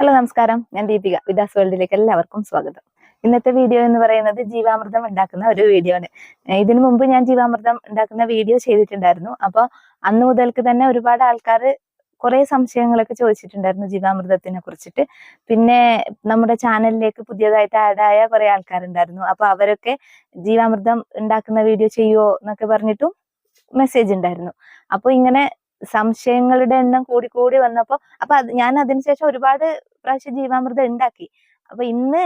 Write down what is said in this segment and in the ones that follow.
Hello നമസ്കാരം. ഞാൻ ദീപിക. വിദാസ് വേൾഡിലേക്ക് എല്ലാവർക്കും സ്വാഗതം. ഇന്നത്തെ വീഡിയോ എന്ന് പറയുന്നത് ജീവാമൃതം ഉണ്ടാക്കുന്ന ഒരു വീഡിയോ ആണ്. ഇതിനു മുമ്പ് ഞാൻ ജീവാമൃതം ഉണ്ടാക്കുന്ന വീഡിയോ ചെയ്തിട്ടുണ്ടായിരുന്നു. അപ്പോൾ അന്ന് മുതൽക്ക് തന്നെ ഒരുപാട് ആൾക്കാർ കുറെ സംശയങ്ങളൊക്കെ ചോദിച്ചിട്ടുണ്ടായിരുന്നു ജീവാമൃതത്തിനെ കുറിച്ചിട്ട്. പിന്നെ നമ്മുടെ ചാനലിലേക്ക് പുതിയതായിട്ട് ആഡായ കുറെ ആൾക്കാരുണ്ടായിരുന്നു. അപ്പൊ അവരൊക്കെ ജീവാമൃതം ഉണ്ടാക്കുന്ന വീഡിയോ ചെയ്യുവോ എന്നൊക്കെ പറഞ്ഞിട്ടും മെസ്സേജ് ഉണ്ടായിരുന്നു. അപ്പൊ ഇങ്ങനെ സംശയങ്ങളുടെ എണ്ണം കൂടി കൂടി വന്നപ്പോ അപ്പൊ ഞാൻ അതിനുശേഷം ഒരുപാട് പ്രാവശ്യം ജീവാമൃതം ഉണ്ടാക്കി. അപ്പൊ ഇന്ന്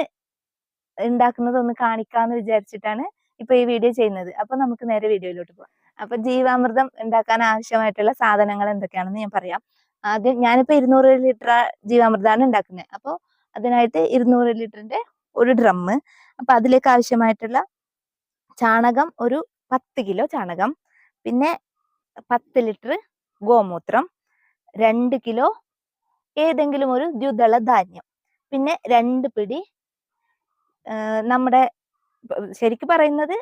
ഉണ്ടാക്കുന്നത് ഒന്ന് കാണിക്കാന്ന് വിചാരിച്ചിട്ടാണ് ഇപ്പൊ ഈ വീഡിയോ ചെയ്യുന്നത്. അപ്പൊ നമുക്ക് നേരെ വീഡിയോയിലോട്ട് പോവാം. അപ്പൊ ജീവാമൃതം ഉണ്ടാക്കാൻ ആവശ്യമായിട്ടുള്ള സാധനങ്ങൾ എന്തൊക്കെയാണെന്ന് ഞാൻ പറയാം. ആദ്യം ഞാനിപ്പോ ഇരുന്നൂറ് ലിറ്റർ ജീവാമൃതമാണ് ഉണ്ടാക്കുന്നത്. അപ്പോൾ അതിനായിട്ട് ഇരുന്നൂറ് ലിറ്ററിന്റെ ഒരു ഡ്രമ്മ് അപ്പൊ അതിലേക്ക് ആവശ്യമായിട്ടുള്ള ചാണകം ഒരു പത്ത് കിലോ ചാണകം. പിന്നെ പത്ത് ലിറ്റർ ഗോമൂത്രം രണ്ട് കിലോ ഏതെങ്കിലും ഒരു ദ്വിദള ധാന്യം. പിന്നെ രണ്ട് പിടി നമ്മുടെ ശരിക്കും പറയുന്നത്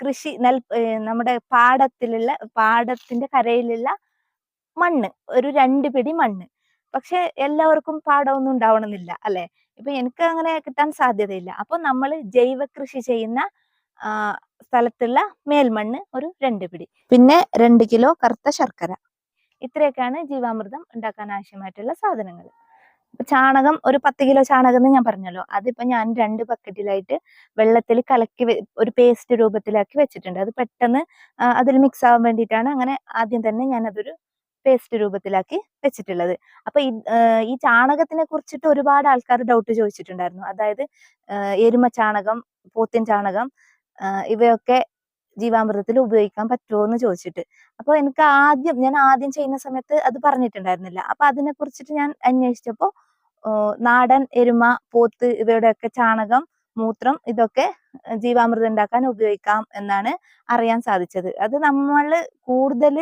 കൃഷി നെൽ നമ്മുടെ പാടത്തിലുള്ള പാടത്തിന്റെ കരയിലുള്ള മണ്ണ് ഒരു രണ്ട് പിടി മണ്ണ്. പക്ഷെ എല്ലാവർക്കും പാടമൊന്നും ഉണ്ടാവണമെന്നില്ല അല്ലെ? ഇപ്പൊ എനിക്ക് അങ്ങനെ കിട്ടാൻ സാധ്യതയില്ല. അപ്പൊ നമ്മൾ ജൈവ കൃഷി ചെയ്യുന്ന സ്ഥലത്തുള്ള മേൽമണ്ണ് ഒരു രണ്ട് പിടി. പിന്നെ രണ്ട് കിലോ കറുത്ത ശർക്കര. ഇത്രയൊക്കെയാണ് ജീവാമൃതം ഉണ്ടാക്കാൻ ആവശ്യമായിട്ടുള്ള സാധനങ്ങൾ. ചാണകം ഒരു പത്ത് കിലോ ചാണകം എന്ന് ഞാൻ പറഞ്ഞല്ലോ. അതിപ്പോ ഞാൻ രണ്ട് ബക്കറ്റിലായിട്ട് വെള്ളത്തിൽ കലക്കി ഒരു പേസ്റ്റ് രൂപത്തിലാക്കി വെച്ചിട്ടുണ്ട്. അത് പെട്ടെന്ന് അതിൽ മിക്സ് ആവാൻ വേണ്ടിയിട്ടാണ് അങ്ങനെ ആദ്യം തന്നെ ഞാൻ അതൊരു പേസ്റ്റ് രൂപത്തിലാക്കി വെച്ചിട്ടുള്ളത്. അപ്പൊ ഈ ചാണകത്തിനെ കുറിച്ചിട്ട് ഒരുപാട് ആൾക്കാർ ഡൗട്ട് ചോദിച്ചിട്ടുണ്ടായിരുന്നു. അതായത് എരുമ ചാണകം പോത്തിൻ ചാണകം ഇവയൊക്കെ ജീവാമൃതത്തിൽ ഉപയോഗിക്കാൻ പറ്റുമോ എന്ന് ചോദിച്ചിട്ട്. അപ്പൊ എനിക്ക് ആദ്യം ഞാൻ ആദ്യം ചെയ്യുന്ന സമയത്ത് അത് പറഞ്ഞിട്ടുണ്ടായിരുന്നില്ല. അപ്പൊ അതിനെ കുറിച്ചിട്ട് ഞാൻ അന്വേഷിച്ചപ്പോ നാടൻ എരുമ പോത്ത് ഇവയുടെയൊക്കെ ചാണകം മൂത്രം ഇതൊക്കെ ജീവാമൃതം ഉണ്ടാക്കാൻ ഉപയോഗിക്കാം എന്നാണ് അറിയാൻ സാധിച്ചത്. അത് നമ്മൾ കൂടുതൽ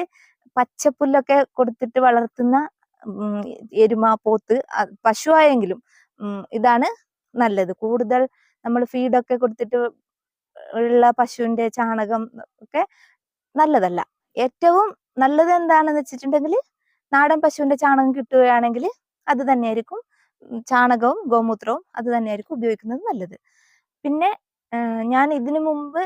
പച്ചപ്പുല്ലൊക്കെ കൊടുത്തിട്ട് വളർത്തുന്ന എരുമ പോത്ത് പശു പശുവായെങ്കിലും ഇതാണ് നല്ലത്. കൂടുതൽ നമ്മൾ ഫീഡൊക്കെ കൊടുത്തിട്ട് ഉള്ള പശുവിന്റെ ചാണകം ഒക്കെ നല്ലതല്ല. ഏറ്റവും നല്ലത് എന്താണെന്ന് വെച്ചിട്ടുണ്ടെങ്കിൽ നാടൻ പശുവിന്റെ ചാണകം കിട്ടുകയാണെങ്കിൽ അത് തന്നെയായിരിക്കും. ചാണകവും ഗോമൂത്രവും അത് തന്നെയായിരിക്കും ഉപയോഗിക്കുന്നത് നല്ലത്. പിന്നെ ഞാൻ ഇതിനു മുമ്പ്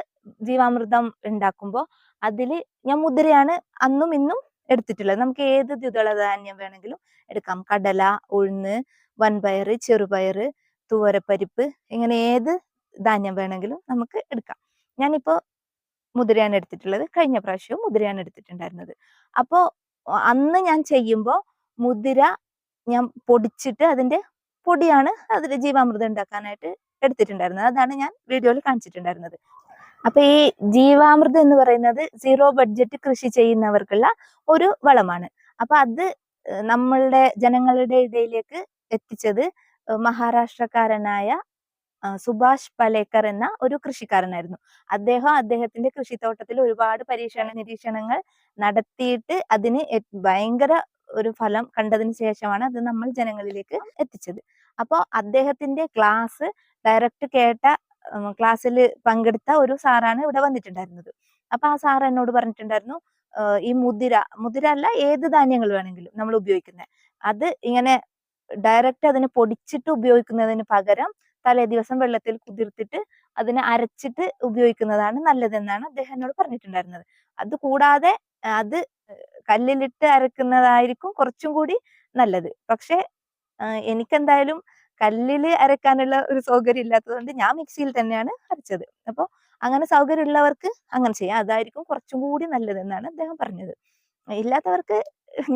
ജീവാമൃതം ഉണ്ടാക്കുമ്പോൾ അതിൽ ഞാൻ മുദ്രയാണ് അന്നും ഇന്നും എടുത്തിട്ടുള്ളത്. നമുക്ക് ഏത് ദ്വിദള ധാന്യം വേണമെങ്കിലും എടുക്കാം. കടല ഉഴുന്ന് വൻപയർ ചെറുപയർ തുവരപ്പരിപ്പ് ഇങ്ങനെ ഏത് ധാന്യം വേണമെങ്കിലും നമുക്ക് എടുക്കാം. ഞാനിപ്പോ മുതിരയാണ് എടുത്തിട്ടുള്ളത്. കഴിഞ്ഞ പ്രാവശ്യവും മുതിരയാണ് എടുത്തിട്ടുണ്ടായിരുന്നത്. അപ്പോ അന്ന് ഞാൻ ചെയ്യുമ്പോൾ മുതിര ഞാൻ പൊടിച്ചിട്ട് അതിന്റെ പൊടിയാണ് അതിൽ ജീവാമൃതം ഉണ്ടാക്കാനായിട്ട് എടുത്തിട്ടുണ്ടായിരുന്നത്. അതാണ് ഞാൻ വീഡിയോയിൽ കാണിച്ചിട്ടുണ്ടായിരുന്നത്. അപ്പൊ ഈ ജീവാമൃതം എന്ന് പറയുന്നത് സീറോ ബഡ്ജറ്റ് കൃഷി ചെയ്യുന്നവർക്കുള്ള ഒരു വളമാണ്. അപ്പൊ അത് നമ്മളുടെ ജനങ്ങളുടെ ഇടയിലേക്ക് എത്തിച്ചത് മഹാരാഷ്ട്രക്കാരനായ സുഭാഷ് പലേക്കർ എന്ന ഒരു കൃഷിക്കാരനായിരുന്നു. അദ്ദേഹം അദ്ദേഹത്തിന്റെ കൃഷിത്തോട്ടത്തിൽ ഒരുപാട് പരീക്ഷണ നിരീക്ഷണങ്ങൾ നടത്തിയിട്ട് അതിന് ഭയങ്കര ഒരു ഫലം കണ്ടതിന് ശേഷമാണ് അത് നമ്മൾ ജനങ്ങളിലേക്ക് എത്തിച്ചത്. അപ്പോൾ അദ്ദേഹത്തിന്റെ ക്ലാസ് ഡയറക്റ്റ് കേട്ട ക്ലാസ്സിൽ പങ്കെടുത്ത ഒരു സാറാണ് ഇവിടെ വന്നിട്ടുണ്ടായിരുന്നത്. അപ്പൊ ആ സാർ എന്നോട് പറഞ്ഞിട്ടുണ്ടായിരുന്നു ഈ മുതിര മുതിര അല്ല ഏത് ധാന്യങ്ങൾ വേണമെങ്കിലും നമ്മൾ ഉപയോഗിക്കുന്നത്. അത് ഇങ്ങനെ ഡയറക്റ്റ് അതിനെ പൊടിച്ചിട്ട് ഉപയോഗിക്കുന്നതിന് പകരം തലേ ദിവസം വെള്ളത്തിൽ കുതിർത്തിട്ട് അതിനെ അരച്ചിട്ട് ഉപയോഗിക്കുന്നതാണ് നല്ലതെന്നാണ് അദ്ദേഹം എന്നോട് പറഞ്ഞിട്ടുണ്ടായിരുന്നത്. അത് കൂടാതെ അത് കല്ലിലിട്ട് അരക്കുന്നതായിരിക്കും കുറച്ചും കൂടി നല്ലത്. പക്ഷെ എനിക്കെന്തായാലും കല്ലിൽ അരക്കാനുള്ള ഒരു സൗകര്യം ഇല്ലാത്തതുകൊണ്ട് ഞാൻ മിക്സിയിൽ തന്നെയാണ് അരച്ചത്. അപ്പോൾ അങ്ങനെ സൗകര്യം ഉള്ളവർക്ക് അങ്ങനെ ചെയ്യാം. അതായിരിക്കും കുറച്ചും കൂടി നല്ലതെന്നാണ് അദ്ദേഹം പറഞ്ഞത്. ഇല്ലാത്തവർക്ക്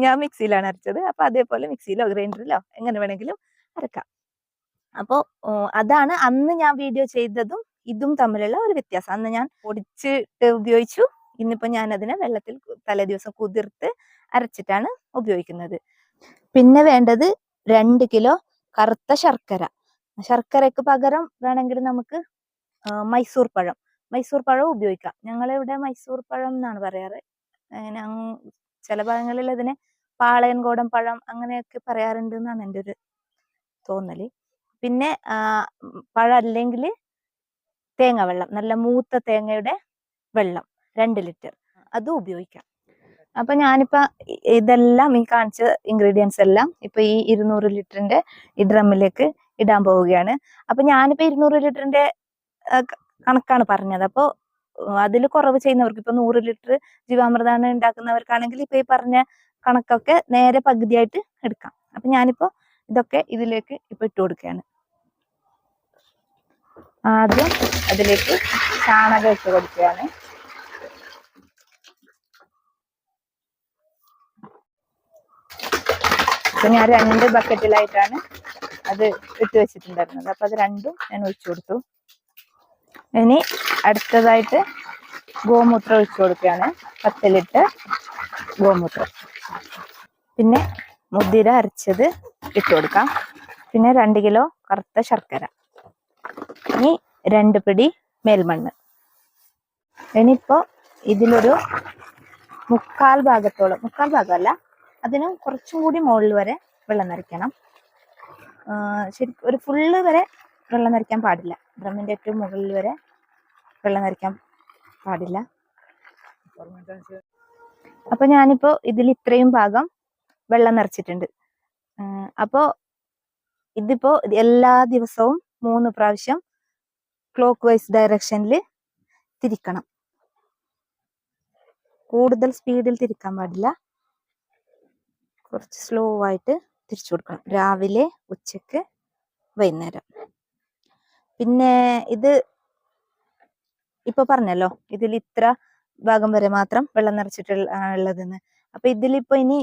ഞാൻ മിക്സിയിലാണ് അരച്ചത്. അപ്പൊ അതേപോലെ മിക്സിയിലോ ഗ്രൈൻഡറിലോ എങ്ങനെ വേണമെങ്കിലും അരക്കാം. അപ്പോ അതാണ് അന്ന് ഞാൻ വീഡിയോ ചെയ്തതും ഇതും തമ്മിലുള്ള ഒരു വ്യത്യാസം. അന്ന് ഞാൻ പൊടിച്ചിട്ട് ഉപയോഗിച്ചു. ഇന്നിപ്പോ ഞാൻ അതിനെ വെള്ളത്തിൽ തലേ ദിവസം കുതിർത്ത് അരച്ചിട്ടാണ് ഉപയോഗിക്കുന്നത്. പിന്നെ വേണ്ടത് രണ്ട് കിലോ കറുത്ത ശർക്കര. ശർക്കരക്ക് പകരം വേണമെങ്കിൽ നമുക്ക് മൈസൂർ പഴം. മൈസൂർ പഴം ഉപയോഗിക്കാം. ഞങ്ങളിവിടെ മൈസൂർ പഴം എന്നാണ് പറയാറ്. ചില ഭാഗങ്ങളിൽ അതിനെ പാളയൻകോടൻ പഴം അങ്ങനെയൊക്കെ പറയാറുണ്ട് എന്നാണ് എന്റെ ഒരു തോന്നൽ. പിന്നെ പഴല്ലെങ്കിൽ അല്ലെങ്കിൽ തേങ്ങ വെള്ളം നല്ല മൂത്ത തേങ്ങയുടെ വെള്ളം രണ്ട് ലിറ്റർ. അതും ഉപയോഗിക്കാം. അപ്പൊ ഞാനിപ്പോ ഇതെല്ലാം ഈ കാണിച്ച ഇൻഗ്രീഡിയൻസ് എല്ലാം ഇപ്പൊ ഈ ഇരുന്നൂറ് ലിറ്ററിന്റെ ഈ ഡ്രമ്മിലേക്ക് ഇടാൻ പോവുകയാണ്. അപ്പൊ ഞാനിപ്പോ ഇരുന്നൂറ് ലിറ്ററിന്റെ കണക്കാണ് പറഞ്ഞത്. അപ്പോൾ അതിൽ കുറവ് ചെയ്യുന്നവർക്ക് ഇപ്പൊ നൂറ് ലിറ്റർ ജീവാമൃതാണ് ഉണ്ടാക്കുന്നവർക്കാണെങ്കിൽ ഇപ്പൊ ഈ പറഞ്ഞ കണക്കൊക്കെ നേരെ പകുതിയായിട്ട് എടുക്കാം. അപ്പൊ ഞാനിപ്പോ ഇതൊക്കെ ഇതിലേക്ക് ഇപ്പൊ ഇട്ട് കൊടുക്കുകയാണ്. ആദ്യം അതിലേക്ക് ചാണകം ഇട്ട് കൊടുക്കുകയാണ്. ഞാൻ രണ്ട് ബക്കറ്റിലായിട്ടാണ് അത് ഇട്ട് വെച്ചിട്ടുണ്ടായിരുന്നത്. അപ്പൊ അത് രണ്ടും ഞാൻ ഒഴിച്ചു കൊടുത്തു. ഇനി അടുത്തതായിട്ട് ഗോമൂത്രം ഒഴിച്ചു കൊടുക്കുകയാണ്. പത്ത് ലിറ്റർ ഗോമൂത്രം. പിന്നെ മുതിര അരച്ചത് ഇട്ട് കൊടുക്കാം. പിന്നെ രണ്ട് കിലോ കറുത്ത ശർക്കര. ഇനി രണ്ട് പിടി മേൽമണ്ണ്. ഇനിയിപ്പോ ഇതിലൊരു മുക്കാൽ ഭാഗത്തോളം മുക്കാൽ ഭാഗമല്ല അതിന് കുറച്ചും കൂടി മുകളിൽ വരെ വെള്ളം നിറയ്ക്കണം. ശരി ഒരു ഫുള്ള് വരെ വെള്ളം നിറയ്ക്കാൻ പാടില്ല. ഡ്രമ്മിന്റെ ഏറ്റവും മുകളിൽ വരെ വെള്ളം നിറയ്ക്കാൻ പാടില്ല. അപ്പൊ ഞാനിപ്പോ ഇതിൽ ഇത്രയും ഭാഗം വെള്ളം നിറച്ചിട്ടുണ്ട്. അപ്പോൾ അപ്പോ ഇതിപ്പോ എല്ലാ ദിവസവും മൂന്ന് പ്രാവശ്യം ക്ലോക്ക് വൈസ് ഡയറക്ഷനിൽ തിരിക്കണം. കൂടുതൽ സ്പീഡിൽ തിരിക്കാൻ പാടില്ല. കുറച്ച് സ്ലോ ആയിട്ട് തിരിച്ചു കൊടുക്കണം. രാവിലെ ഉച്ചയ്ക്ക് വൈകുന്നേരം. പിന്നെ ഇത് ഇപ്പൊ പറഞ്ഞല്ലോ ഇതിൽ ഇത്ര ഭാഗം വരെ മാത്രം വെള്ളം നിറച്ചിട്ടുള്ള ആ, ഉള്ളതെന്ന്. അപ്പൊ ഇതിലിപ്പോ ഇനി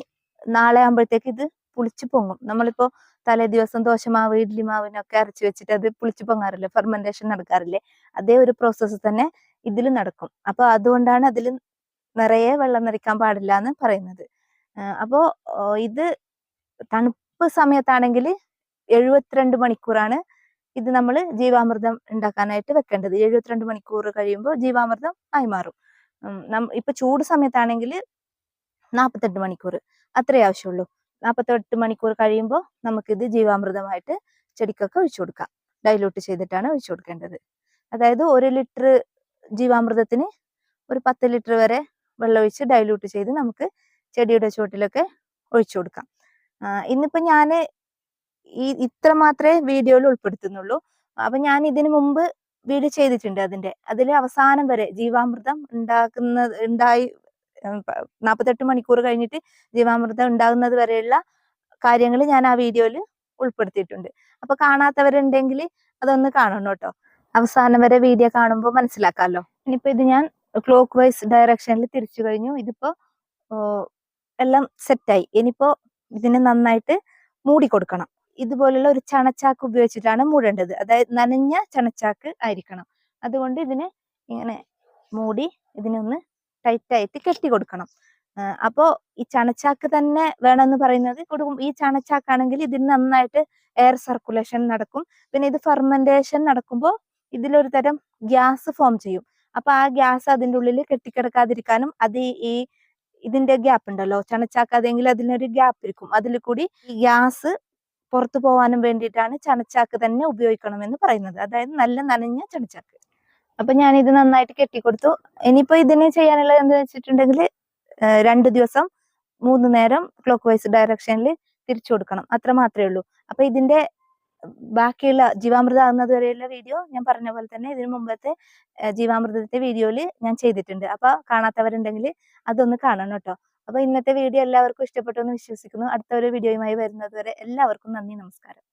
നാളെ ആകുമ്പോഴത്തേക്ക് ഇത് പുളിച്ചു പൊങ്ങും. നമ്മളിപ്പോ തലേ ദിവസം ദോശമാവ് ഇഡ്ലി മാവിനൊക്കെ അരച്ചു വെച്ചിട്ട് അത് പുളിച്ചു പൊങ്ങാറില്ലേ? ഫെർമെന്റേഷൻ നടക്കാറില്ലേ? അതേ ഒരു പ്രോസസ്സ് തന്നെ ഇതിൽ നടക്കും. അപ്പൊ അതുകൊണ്ടാണ് അതിൽ നിറയെ വെള്ളം നിറയ്ക്കാൻ പാടില്ല എന്ന് പറയുന്നത്. അപ്പോ ഇത് തണുപ്പ് സമയത്താണെങ്കിൽ എഴുപത്തിരണ്ട് മണിക്കൂറാണ് ഇത് നമ്മൾ ജീവാമൃതം ഉണ്ടാക്കാനായിട്ട് വെക്കേണ്ടത്. എഴുപത്തിരണ്ട് മണിക്കൂർ കഴിയുമ്പോൾ ജീവാമൃതം ആയി മാറും. ഇപ്പൊ ചൂട് സമയത്താണെങ്കിൽ നാൽപ്പത്തെട്ട് മണിക്കൂർ അത്രേ ആവശ്യമുള്ളൂ. നാൽപ്പത്തെട്ട് മണിക്കൂർ കഴിയുമ്പോൾ നമുക്കിത് ജീവാമൃതമായിട്ട് ചെടിക്കൊക്കെ ഒഴിച്ചു കൊടുക്കാം. ഡൈലൂട്ട് ചെയ്തിട്ടാണ് ഒഴിച്ചു കൊടുക്കേണ്ടത്. അതായത് ഒരു ലിറ്റർ ജീവാമൃതത്തിന് ഒരു പത്ത് ലിറ്റർ വരെ വെള്ളം ഒഴിച്ച് ഡൈലൂട്ട് ചെയ്ത് നമുക്ക് ചെടിയുടെ ചുവട്ടിലൊക്കെ ഒഴിച്ചു കൊടുക്കാം. ഇന്നിപ്പോൾ ഇന്നിപ്പോ ഞാൻ ഈ ഇത്ര മാത്രമേ വീഡിയോയിൽ ഉൾപ്പെടുത്തുന്നുള്ളൂ. അപ്പൊ ഞാൻ ഇതിനു മുമ്പ് വീഡിയോ ചെയ്തിട്ടുണ്ട് അതിന്റെ. അതിൽ അവസാനം വരെ ജീവാമൃതം ഉണ്ടാക്കുന്ന ഉണ്ടായി നാൽപ്പത്തെട്ട് മണിക്കൂർ കഴിഞ്ഞിട്ട് ജീവാമൃതം ഉണ്ടാകുന്നത് വരെയുള്ള കാര്യങ്ങൾ ഞാൻ ആ വീഡിയോയിൽ ഉൾപ്പെടുത്തിയിട്ടുണ്ട്. അപ്പൊ കാണാത്തവരുണ്ടെങ്കിൽ അതൊന്ന് കാണണം കേട്ടോ. അവസാനം വരെ വീഡിയോ കാണുമ്പോൾ മനസ്സിലാക്കാമല്ലോ. ഇനിയിപ്പോ ഇത് ഞാൻ ക്ലോക്ക് വൈസ് ഡയറക്ഷനിൽ തിരിച്ചു കഴിഞ്ഞു. ഇതിപ്പോ എല്ലാം സെറ്റായി. ഇനിയിപ്പോ ഇതിനെ നന്നായിട്ട് മൂടി കൊടുക്കണം. ഇതുപോലുള്ള ഒരു ചണച്ചാക്ക് ഉപയോഗിച്ചിട്ടാണ് മൂടേണ്ടത്. അതായത് നനഞ്ഞ ചണച്ചാക്ക് ആയിരിക്കണം. അതുകൊണ്ട് ഇതിനെ ഇങ്ങനെ മൂടി ഇതിനൊന്ന് ടൈറ്റ് ആയിട്ട് കെട്ടി കൊടുക്കണം അപ്പോ ഈ ചണച്ചാക്ക് തന്നെ വേണമെന്ന് പറയുന്നത് കൊടുക്കും. ഈ ചണച്ചാക്കാണെങ്കിൽ ഇതിന് നന്നായിട്ട് എയർ സർക്കുലേഷൻ നടക്കും. പിന്നെ ഇത് ഫെർമെന്റേഷൻ നടക്കുമ്പോൾ ഇതിലൊരു തരം ഗ്യാസ് ഫോം ചെയ്യും. അപ്പൊ ആ ഗ്യാസ് അതിന്റെ ഉള്ളിൽ കെട്ടിക്കിടക്കാതിരിക്കാനും അത് ഈ- ഇതിന്റെ ഗ്യാപ്പ് ഉണ്ടല്ലോ. ചണച്ചാക്കാതെങ്കിൽ അതിനൊരു ഗ്യാപ്പ് ഇരിക്കും. അതിൽ കൂടി ഗ്യാസ് പുറത്തു പോകാനും വേണ്ടിയിട്ടാണ് ചണച്ചാക്ക് തന്നെ ഉപയോഗിക്കണമെന്ന് പറയുന്നത്. അതായത് നല്ല നനഞ്ഞ ചണച്ചാക്ക്. അപ്പൊ ഇത് നന്നായിട്ട് കെട്ടിക്കൊടുത്തു. ഇനിയിപ്പോ ഇതിന് ചെയ്യാനുള്ളത് എന്ന് വെച്ചിട്ടുണ്ടെങ്കിൽ രണ്ട് ദിവസം മൂന്ന് നേരം ക്ലോക്ക് വൈസ് ഡയറക്ഷനിൽ തിരിച്ചു കൊടുക്കണം. അത്ര മാത്രമേ ഉള്ളൂ. അപ്പൊ ഇതിന്റെ ബാക്കിയുള്ള ജീവാമൃതം ആകുന്നത് വരെയുള്ള വീഡിയോ ഞാൻ പറഞ്ഞ പോലെ തന്നെ ഇതിനു മുമ്പത്തെ ജീവാമൃതത്തെ വീഡിയോയിൽ ഞാൻ ചെയ്തിട്ടുണ്ട്. അപ്പൊ കാണാത്തവരുണ്ടെങ്കിൽ അതൊന്ന് കാണണം കേട്ടോ. അപ്പൊ ഇന്നത്തെ വീഡിയോ എല്ലാവർക്കും ഇഷ്ടപ്പെട്ടു എന്ന് വിശ്വസിക്കുന്നു. അടുത്ത ഒരു വീഡിയോയുമായി വരുന്നത് വരെ എല്ലാവർക്കും നന്ദി നമസ്കാരം.